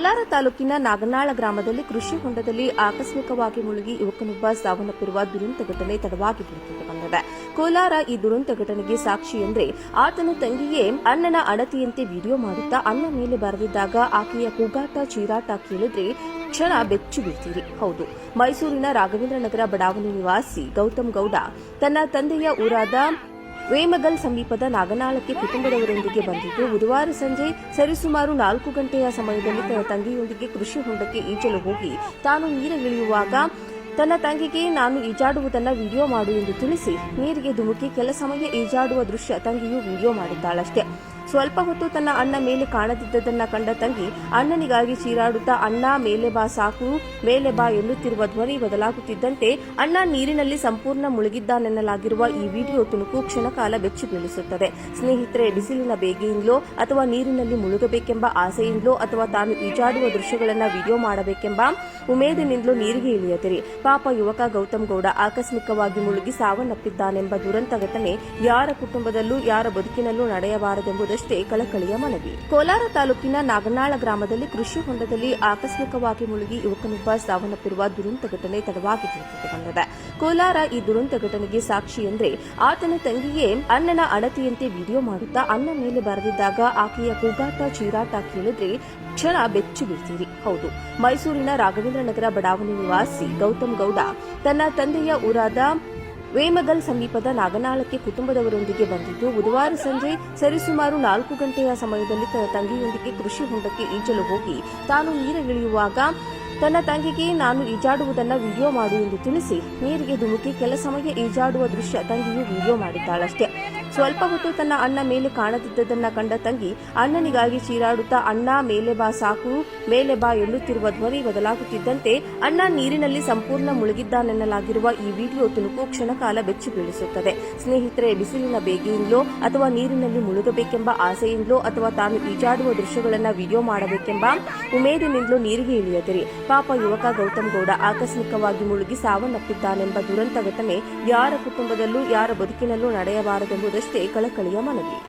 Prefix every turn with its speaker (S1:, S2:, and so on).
S1: ಕೋಲಾರ ತಾಲೂಕಿನ ನಾಗನಾಳ ಗ್ರಾಮದಲ್ಲಿ ಕೃಷಿ ಹೊಂಡದಲ್ಲಿ ಆಕಸ್ಮಿಕವಾಗಿ ಮುಳುಗಿ ಯುವಕನೊಬ್ಬ ಸಾವನ್ನಪ್ಪಿರುವ ದುರಂತ ಘಟನೆ ತಡವಾಗಿ ಬೆಳಕಿಗೆ ಬಂದಿದೆ. ಕೋಲಾರ ಈ ದುರಂತ ಘಟನೆಗೆ ಸಾಕ್ಷಿ ಎಂದ್ರೆ ಆತನ ತಂಗಿಯೇ ಅಣ್ಣನ ಅಣತಿಯಂತೆ ವಿಡಿಯೋ ಮಾಡುತ್ತಾ ಅಣ್ಣ ಮೇಲೆ ಬರೆದಿದ್ದಾಗ ಆಕೆಯ ಕೂಗಾಟ ಚೀರಾಟ ಕೇಳಿದ್ರೆ ಕ್ಷಣ ಬೆಚ್ಚು ಬೀಳ್ತೀರಿ. ಹೌದು, ಮೈಸೂರಿನ ರಾಘವೇಂದ್ರ ನಗರ ಬಡಾವಣೆ ನಿವಾಸಿ ಗೌತಮ್ ಗೌಡ ತನ್ನ ತಂದೆಯ ಊರಾದ ವೇಮಗಲ್ ಸಮೀಪದ ನಾಗನಾಳಕ್ಕೆ ಕುಟುಂಬದವರೊಂದಿಗೆ ಬಂದಿದ್ದು, ಬುಧವಾರ ಸಂಜೆ ಸರಿಸುಮಾರು ನಾಲ್ಕು ಗಂಟೆಯ ಸಮಯದಲ್ಲಿ ತನ್ನ ತಂಗಿಯೊಂದಿಗೆ ಕೃಷಿ ಹೊಂಡಕ್ಕೆ ಈಜಲು ಹೋಗಿ, ತಾನು ನೀರಿಗಿಳಿಯುವಾಗ ತನ್ನ ತಂಗಿಗೆ ನಾನು ಈಜಾಡುವುದನ್ನು ವಿಡಿಯೋ ಮಾಡು ಎಂದು ತಿಳಿಸಿ, ನೀರಿಗೆ ಧುಮುಕಿ, ಕೆಲ ಸಮಯ ಈಜಾಡುವ ದೃಶ್ಯ ತಂಗಿಯು ವಿಡಿಯೋ ಮಾಡಿದ್ದಾಳಷ್ಟೇ ಸ್ವಲ್ಪ ಹೊತ್ತು ತನ್ನ ಅಣ್ಣ ಮೇಲೆ ಕಾಣದಿದ್ದದನ್ನ ಕಂಡ ತಂಗಿ ಅಣ್ಣನಿಗಾಗಿ ಚೀರಾಡುತ್ತಾ, ಅಣ್ಣ, ಮೇಲೆ ಬಾ ಸಾಕು, ಮೇಲೆ ಬಾ ಎನ್ನುತ್ತಿರುವ ಧ್ವನಿ ಬದಲಾಗುತ್ತಿದ್ದಂತೆ ಅಣ್ಣ ನೀರಿನಲ್ಲಿ ಸಂಪೂರ್ಣ ಮುಳುಗಿದ್ದಾನೆನ್ನಲಾಗಿರುವ ಈ ವಿಡಿಯೋ ತುಣುಕು ಕ್ಷಣಕಾಲ ಬೆಚ್ಚಿ ಬೀಳಿಸುತ್ತದೆ ಸ್ನೇಹಿತರೆ, ಬಿಸಿಲಿನ ಬೇಗೆಯಿಂದಲೋ ಅಥವಾ ನೀರಿನಲ್ಲಿ ಮುಳುಗಬೇಕೆಂಬ ಆಸೆಯಿಂದಲೋ ಅಥವಾ ತಾನು ಈಜಾಡುವ ದೃಶ್ಯಗಳನ್ನು ವಿಡಿಯೋ ಮಾಡಬೇಕೆಂಬ ಉಮೇದಿನಿಂದಲೂ ನೀರಿಗೆ ಇಳಿಯದಿರಿ. ಪಾಪ ಯುವಕ ಗೌತಮ್ ಗೌಡ ಆಕಸ್ಮಿಕವಾಗಿ ಮುಳುಗಿ ಸಾವನ್ನಪ್ಪಿದ್ದಾನೆಂಬ ದುರಂತ ಘಟನೆ ಯಾರ ಕುಟುಂಬದಲ್ಲೂ ಯಾರ ಬದುಕಿನಲ್ಲೂ ನಡೆಯಬಾರದೆಂಬುದಷ್ಟೇ ಕಳಕಳಿಯ ಮನವಿ. ಕೋಲಾರ ತಾಲೂಕಿನ ನಾಗನಾಳ ಗ್ರಾಮದಲ್ಲಿ ಕೃಷಿ ಹೊಂಡದಲ್ಲಿ ಆಕಸ್ಮಿಕವಾಗಿ ಮುಳುಗಿ ಯುವಕನೊಬ್ಬ ಸಾವನ್ನಪ್ಪಿರುವ ದುರಂತ ಘಟನೆ ತಡವಾಗಿ ಬಂದಿದೆ. ಕೋಲಾರ ಈ ದುರಂತ ಘಟನೆಗೆ ಸಾಕ್ಷಿ ಎಂದ್ರೆ ಆತನ ತಂಗಿಯೇ ಅಣ್ಣನ ಅಣತಿಯಂತೆ ವಿಡಿಯೋ ಮಾಡುತ್ತಾ ಅಣ್ಣ ಮೇಲೆ ಬರೆದಿದ್ದಾಗ ಆಕೆಯ ಕೂಗಾಟ ಚೀರಾಟ ಕೇಳಿದ್ರೆ ಕ್ಷಣ ಬೆಚ್ಚು ಬೀಳ್ತೀರಿ ಹೌದು, ಮೈಸೂರಿನ ರಾಘವೇಂದ್ರ ನಗರ ಬಡಾವಣೆ ನಿವಾಸಿ ಗೌತಮ್ ಗೌಡ ತನ್ನ ತಂದೆಯ ಊರಾದ ವೇಮಗಲ್ ಸಮೀಪದ ನಾಗನಾಳಕ್ಕೆ ಕುಟುಂಬದವರೊಂದಿಗೆ ಬಂದಿದ್ದು, ಬುಧವಾರ ಸಂಜೆ ಸರಿಸುಮಾರು ನಾಲ್ಕು ಗಂಟೆಯ ಸಮಯದಲ್ಲಿ ತನ್ನ ತಂಗಿಯೊಂದಿಗೆ ಕೃಷಿ ಹೊಂಡಕ್ಕೆ ಈಜಲು ಹೋಗಿ, ತಾನು ನೀರಿಗಿಳಿಯುವಾಗ ತನ್ನ ತಂಗಿಗೆ ನಾನು ಈಜಾಡುವುದನ್ನು ವಿಡಿಯೋ ಮಾಡು ಎಂದು ತಿಳಿಸಿ, ನೀರಿಗೆ ಧುಮುಕಿ, ಕೆಲ ಸಮಯ ಈಜಾಡುವ ದೃಶ್ಯ ತಂಗಿಯು ವಿಡಿಯೋ ಮಾಡಿದ್ದಾಳಷ್ಟೇ. ಸ್ವಲ್ಪ ಹೊತ್ತು ತನ್ನ ಅಣ್ಣ ಮೇಲೆ ಕಾಣದಿದ್ದದನ್ನ ಕಂಡ ತಂಗಿ, ಅಣ್ಣನಿಗಾಗಿ ಚೀರಾಡುತ್ತಾ, ಅಣ್ಣ, ಮೇಲೆ ಬಾ ಸಾಕು, ಮೇಲೆ ಬಾ ಎನ್ನುತ್ತಿರುವ ಧ್ವನಿ ಬದಲಾಗುತ್ತಿದ್ದಂತೆ ಅಣ್ಣ ನೀರಿನಲ್ಲಿ ಸಂಪೂರ್ಣ ಮುಳುಗಿದ್ದಾನೆನ್ನಲಾಗಿರುವ ಈ ವಿಡಿಯೋ ತುಣುಕು ಕ್ಷಣಕಾಲ ಬೆಚ್ಚಿ ಬೀಳಿಸುತ್ತದೆ. ಸ್ನೇಹಿತರೆ, ಬಿಸಿಲಿನ ಬೇಗೆಯಿಂದಲೋ ಅಥವಾ ನೀರಿನಲ್ಲಿ ಮುಳುಗಬೇಕೆಂಬ ಆಸೆಯಿಂದಲೋ ಅಥವಾ ತಾನು ಈಜಾಡುವ ದೃಶ್ಯಗಳನ್ನು ವಿಡಿಯೋ ಮಾಡಬೇಕೆಂಬ ಉಮೇದಿನಿಂದಲೂ ನೀರಿಗೆ ಇಳಿಯದಿರಿ. ಪಾಪ ಯುವಕ ಗೌತಮ್ ಗೌಡ ಆಕಸ್ಮಿಕವಾಗಿ ಮುಳುಗಿ ಸಾವನ್ನಪ್ಪಿದ್ದಾನೆಂಬ ದುರಂತ ಘಟನೆ ಯಾರ ಕುಟುಂಬದಲ್ಲೂ, ಯಾರ ಬದುಕಿನಲ್ಲೂ ನಡೆಯಬಾರದೆಂಬುದಷ್ಟೇ ಕಳಕಳಿಯ ಮನವಿ